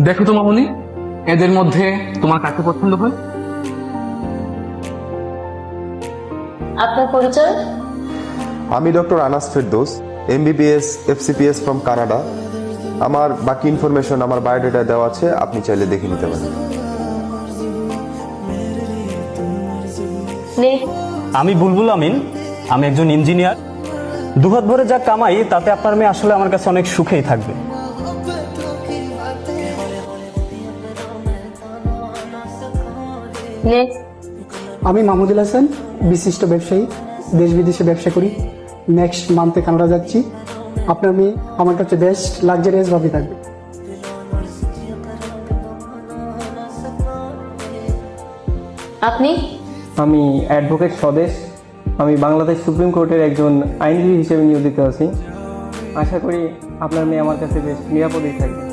দেখো তো মামনি এদের মধ্যে তোমার কাকে পছন্দ হয়? আপনার পরিচয়? আমি doctor Anas Ferdous MBBS FCPS from Canada আমার বাকি ইনফরমেশন আমার বায়োডেটা দেওয়া আছে আপনি চাইলে দেখে নিতে পারেন। আমি বুলবুল আমিন আমি একজন ইঞ্জিনিয়ার দুহাত ভরে যা কামাই তাতে আপনার মেয়ে আসলে আমার কাছে অনেক সুখেই থাকবে। নে। আমি মাহমুদুল হাসান বিশিষ্ট ব্যবসায়ী দেশ বিদেশে ব্যবসা করি। নেক্সট মান্থে কানাডা যাচ্ছি। আপনার মেয়ে আমার কাছে বেস্ট লাক্সারিয়াস ভাবে থাকবে। আপনি? আমি অ্যাডভোকেট স্বদেশ। আমি বাংলাদেশ সুপ্রিম কোর্টের একজন আইনজীবী হিসেবে নিয়োজিত আছি। আশা করি আপনার মেয়ে আমার কাছে বেশ নিরাপদেই থাকবে।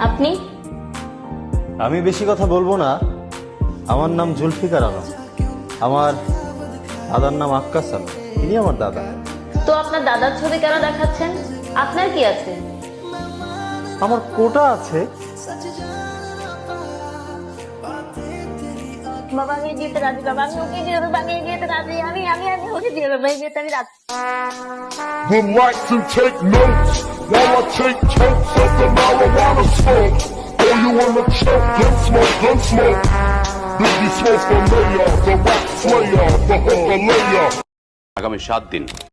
আপনি? আমি বেশি কথা বলব না। আমার নাম জুলফিকার আলম। আমার দাদার নাম আক্কাস আলম। ইনি আমার দাদা। তো আপনার দাদার ছবি কেন দেখাচ্ছেন? আপনার কি আছে? আমার কোটা আছে। বাবা আমি যেতে রাজি বাবা আমি ওকে দিয়ে দেবো আমি যেতে রাজি আমি আমি আমি ওকে দিয়ে দেবো আমি যেতে আমি রাজি। Would like to take notes? While I take totes of the marijuana smoke. Oh, you wanna choke? Gun smoke, gun smoke. Biggie smoke the mayor, the rock slayer, the hooker layer. আগামী সাত দিন